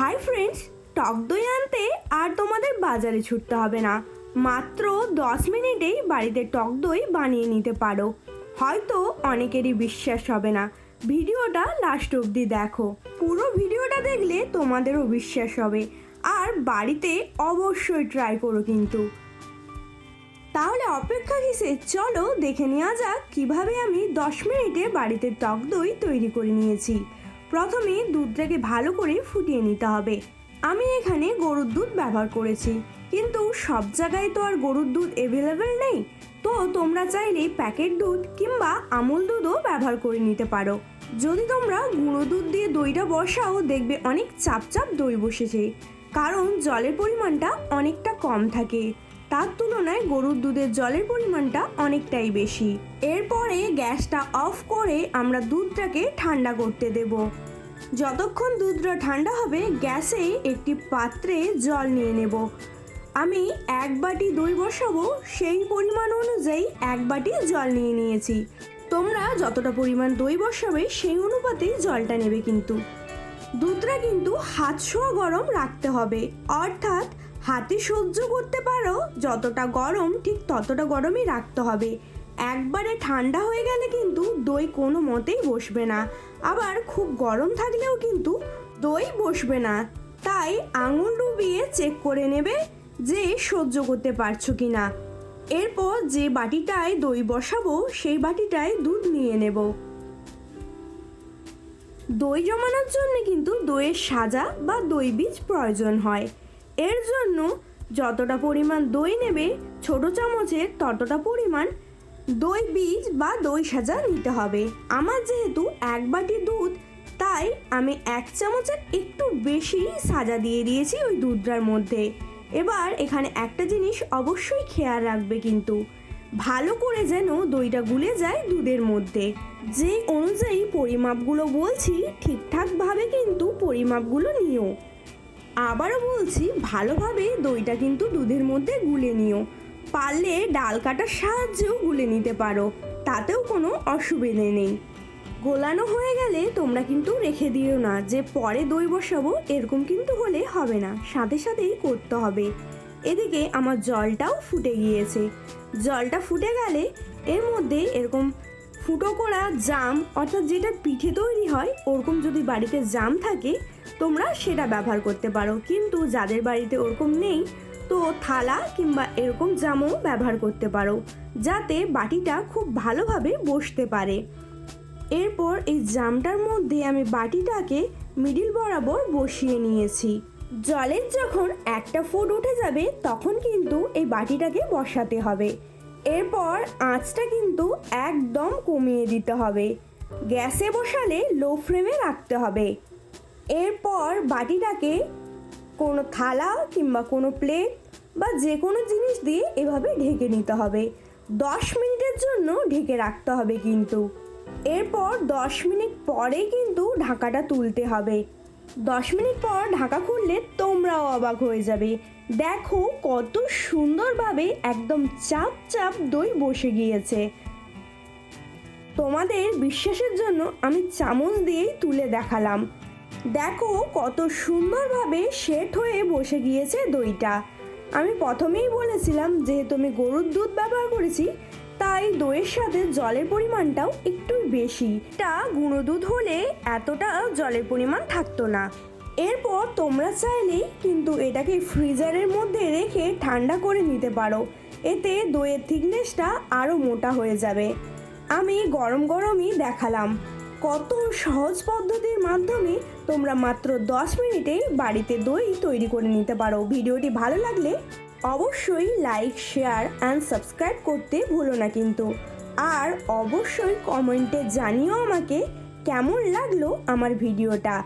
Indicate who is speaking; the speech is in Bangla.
Speaker 1: হাই ফ্রেন্ডস, টক দই আনতে আর তোমাদের বাজারে ছুটতে হবে না। মাত্র দশ মিনিটেই বাড়িতে টক দই বানিয়ে নিতে পারো। হয়তো অনেকেরই বিশ্বাস হবে না। ভিডিওটা লাস্ট অবধি দেখো। পুরো ভিডিওটা দেখলে তোমাদেরও বিশ্বাস হবে। আর বাড়িতে অবশ্যই ট্রাই করো কিন্তু। তাহলে অপেক্ষা কিসে? চলো দেখে নেওয়া যাক কীভাবে আমি দশ মিনিটে বাড়িতে টক দই তৈরি করে নিয়েছি। প্রথমে দুধটাকে ভালো করে ফুটিয়ে নিতে হবে। আমি এখানে গরুর দুধ ব্যবহার করেছি, কিন্তু সব জায়গায় তো আর গরুর দুধ অ্যাভেলেবেল নেই। তো তোমরা চাইলে প্যাকেট দুধ কিংবা আমুল দুধও ব্যবহার করে নিতে পারো। যদি তোমরা গুঁড়ো দুধ দিয়ে দইটা বসাও, দেখবে অনেক চাপ চাপ দই বসেছে, কারণ জলের পরিমাণটা অনেকটা কম থাকে। তার তুলনায় গরুর দুধের জলের পরিমাণটা অনেকটাই বেশি। এরপরে গ্যাসটা অফ করে আমরা দুধটাকে ঠান্ডা করতে দেব। যতক্ষণ দুধটা ঠান্ডা হবে, গ্যাসে একটি পাত্রে জল নিয়ে নেব। আমি এক বাটি দই বসাবো, সেই পরিমাণ অনুযায়ী এক বাটি জল নিয়ে নিয়েছি। তোমরা যতটা পরিমাণ দই বসাবে, সেই অনুপাতে জলটা নেবে কিন্তু। দুধটা কিন্তু হাত ছোঁয়া গরম রাখতে হবে, অর্থাৎ হাতে সহ্য করতে পারো, যতটা গরম, ঠিক ততটা গরমই রাখতে হবে। একবারে ঠান্ডা হয়ে গেলে কিন্তু দই কোনো মতেই বসবে না। আবার খুব গরম থাকলেও কিন্তু দই বসবে না। তাই আঙুল ডুবিয়ে চেক করে নেবে যে সহ্য করতে পারছ কি না এরপর যে বাটিটায় দই বসাবো, সেই বাটিটায় দুধ নিয়ে নেব। দই জমানোর জন্য কিন্তু দইয়ের সাজা বা দই বীজ প্রয়োজন হয়। এর জন্য যতটা পরিমাণ দই নেবে ছোট চামচের ততটা পরিমাণ দই বীজ বা দই সাজা নিতে হবে। আমার যেহেতু এক বাটি দুধ, তাই আমি এক চামচের একটু বেশি সাজা দিয়ে দিয়েছি ওই দুধটার মধ্যে। এবার এখানে একটা জিনিস অবশ্যই খেয়াল রাখবে কিন্তু, ভালো করে যেন দইটা গুলে যায় দুধের মধ্যে। যে অনুযায়ী পরিমাপগুলো বলছি, ঠিকঠাকভাবে কিন্তু পরিমাপগুলো নিও। আবারও বলছি, ভালোভাবে দইটা কিন্তু দুধের মধ্যে গুলে নিও। পারলে ডাল কাটার সাহায্যেও গুলে নিতে পারো, তাতেও কোনো অসুবিধে নেই। গোলানো হয়ে গেলে তোমরা কিন্তু রেখে দিও না, যে পরে দই বসাবো এরকম কিন্তু হলে হবে না, সাথে সাথেই করতে হবে। এদিকে আমার জলটাও ফুটে গিয়েছে। জলটা ফুটে গেলে এর মধ্যে এরকম ফুটো করা জাম, অর্থাৎ যেটা পিঠে তৈরি হয়, ওরকম যদি বাড়িতে জাম থাকে, তোমরা সেটা ব্যবহার করতে পারো। কিন্তু যাদের বাড়িতে ওরকম নেই, তো থালা কিংবা এরকম জামও ব্যবহার করতে পারো, যাতে বাটিটা খুব ভালোভাবে বসতে পারে। এরপর এই জামটার মধ্যে আমি বাটিটাকে মিডিল বরাবর বসিয়ে নিয়েছি। জলের যখন একটা ফুট উঠে যাবে, তখন কিন্তু এই বাটিটাকে বসাতে হবে। এরপর আঁচটা কিন্তু একদম কমিয়ে দিতে হবে। গ্যাসে বসালে লো ফ্লেমে রাখতে হবে। এরপর বাটিটাকে কোনো থালা কিংবা কোনো প্লেট বা যে কোনো জিনিস দিয়ে এভাবে ঢেকে নিতে হবে। দশ মিনিটের জন্য ঢেকে রাখতে হবে কিন্তু। এরপর দশ মিনিট পরে কিন্তু ঢাকাটা তুলতে হবে। দশ মিনিট পর ঢাকা খুললে তোমরাও অবাক হয়ে যাবে। দেখো কত সুন্দরভাবে একদম চাপ চাপ দই বসে গিয়েছে। তোমাদের বিশ্বাসের জন্য আমি চামচ দিয়েই তুলে দেখালাম। দেখো কত সুন্দরভাবে সেট হয়ে বসে গিয়েছে দইটা। আমি প্রথমেই বলেছিলাম যেহেতু আমি গরুর দুধ ব্যবহার করেছি তাই দইয়ের সাথে জলের পরিমাণটাও একটু বেশি। তা গুঁড়ো দুধ হলে এতটা জলের পরিমাণ থাকতো না। এরপর তোমরা চাইলে কিন্তু এটাকে ফ্রিজারের মধ্যে রেখে ঠান্ডা করে নিতে পারো। এতে দইয়ের থিকনেসটা আরও মোটা হয়ে যাবে। আমি গরম গরমই দেখালাম। কত সহজ পদ্ধতির মাধ্যমে তোমরা মাত্র দশ মিনিটেই বাড়িতে দই তৈরি করে নিতে পারো। ভিডিওটি ভালো লাগলে অবশ্যই লাইক শেয়ার অ্যান্ড সাবস্ক্রাইব করতে ভুলো না কিন্তু। আর অবশ্যই কমেন্টে জানিও আমাকে কেমন লাগল আমার ভিডিওটা